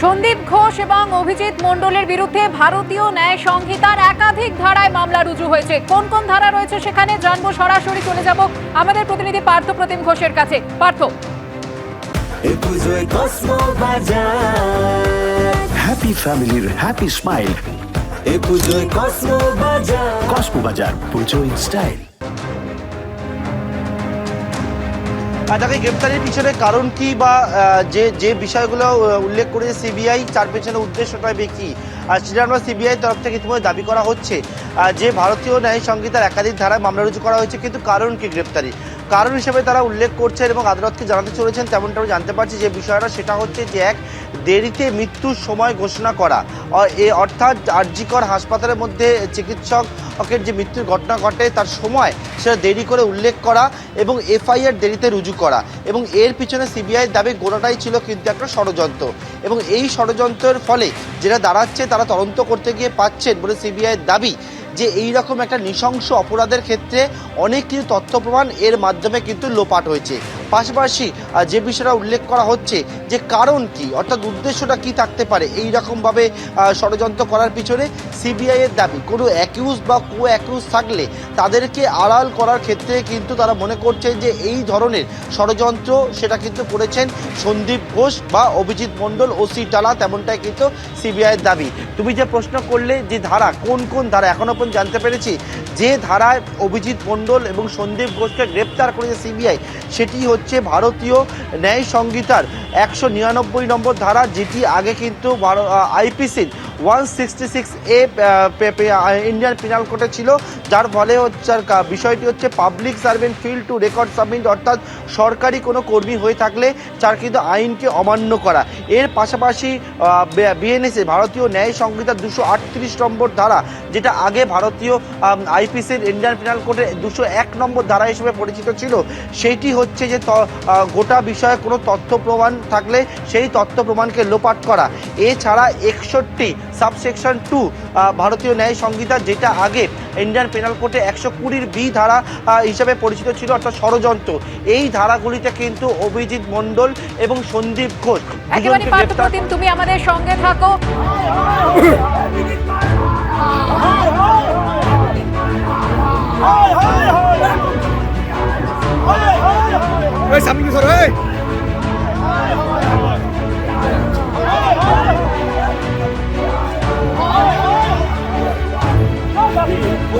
সন্দীপ ঘোষ এবং অভিজিৎ মণ্ডলের বিরুদ্ধে ভারতীয় ন্যায় সংহিতার একাধিক ধারায় মামলা রুজু হয়েছে। কোন কোন ধারা রয়েছে সেখানে জানব সরাসরি চলে যাব আমাদের প্রতিনিধি পার্থ প্রতিম ঘোষের কাছে। পার্থ। পুজোয় হ্যাপি ফ্যামিলির হ্যাপি স্মাইল এ পুজোয় কসমো বাজার। কসমো বাজার পুজো স্টাইল তাকে গ্রেপ্তারের পিছনে কারণ কি বা যে যে বিষয়গুলো উল্লেখ করেছে সিবিআই তার পেছনে উদ্দেশ্যটা কি? আর সেটা আমরা সিবিআই তরফ থেকে ইতিমধ্যে দাবি করা হচ্ছে যে ভারতীয় ন্যায় সংহিতার একাধিক ধারায় মামলা রুজু করা হয়েছে, কিন্তু কারণ কি গ্রেপ্তারি? কারণ হিসেবে তারা উল্লেখ করছেন এবং আদালতকে জানাতে চলেছেন তেমনটা জানতে পারছি যে বিষয়টা, সেটা হচ্ছে যে, এক দেরিতে মৃত্যুর সময় ঘোষণা করা। এ অর্থাৎ আরজিকর হাসপাতালের মধ্যে চিকিৎসকের যে মৃত্যুর ঘটনা ঘটে, তার সময় সেটা দেরি করে উল্লেখ করা এবং এফআইআর দেরিতে রুজু করা। এবং এর পিছনে সিবিআইয়ের দাবি গোড়াটাই ছিল কিন্তু একটা ষড়যন্ত্র। এবং এই ষড়যন্ত্রের ফলে যেটা দাঁড়াচ্ছে, তারা তদন্ত করতে গিয়ে পাচ্ছেন বলে সিবিআইয়ের দাবি যে এই রকম একটা নৃশংস অপরাধের ক্ষেত্রে অনেক কিছু তথ্য প্রমাণ এর মাধ্যমে কিন্তু লোপাট হয়েছে। পাশাপাশি যে বিষয়টা উল্লেখ করা হচ্ছে, যে কারণ কি, অর্থাৎ উদ্দেশ্যটা কি থাকতে পারে, এই রকমভাবে ষড়যন্ত্র করার পিছনে সিবিআই এর দাবি। কোনো অ্যাকিউজ বা কো অ্যাকিউজ থাকলে তাদেরকে আড়াল করার ক্ষেত্রে কিন্তু তারা মনে করছে যে এই ধরনের ষড়যন্ত্র সেটা কিন্তু করেছেন সন্দীপ ঘোষ বা অভিজিৎ মণ্ডল ও সি টালা, তেমনটাই কিন্তু সিবিআই এর দাবি। তুমি যে প্রশ্ন করলে যে ধারা, কোন কোন ধারা এখনও পর্যন্ত জানতে পেরেছি, যে ধারায় অভিজিৎ মণ্ডল এবং সন্দীপ ঘোষকে গ্রেপ্তার করেছে সিবিআই, সেটি হচ্ছে ভারতীয় ন্যায় সংহিতার একশো নিরানব্বই নম্বর ধারা যেটি আগে কিন্তু আইপিসির one sixty six A Indian penal কোর্টে ছিল, যার ফলে হচ্ছে বিষয়টি হচ্ছে public servant fail to record submit অর্থাৎ সরকারি কোনো কর্মী হয়ে থাকলে তার কিন্তু আইনকে অমান্য করা। এর পাশাপাশি বিএনএসএ ভারতীয় ন্যায় সংহিতার দুশো আটত্রিশ নম্বর ধারা, যেটা আগে ভারতীয় আইপিসির ইন্ডিয়ান পিনাল কোর্টে দুশো এক নম্বর ধারা হিসেবে পরিচিত ছিল। সেইটি হচ্ছে যে গোটা বিষয়ে কোনো তথ্য প্রমাণ থাকলে সেই তথ্য প্রমাণকে লোপাট করা। এছাড়া একষট্টি সাবসেকশন টু ভারতীয় ন্যায় সংহিতা যেটা আগে ইন্ডিয়ান পেনাল কোর্টে একশো কুড়ির বি ধারা হিসাবে পরিচিত ছিল অর্থাৎ ষড়যন্ত্র। এই ধারাগুলিতে কিন্তু অভিজিৎ মণ্ডল এবং সন্দীপ ঘোষ তুমি আমাদের সঙ্গে থাকো। সামনে কি সর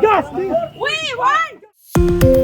Justice! We want!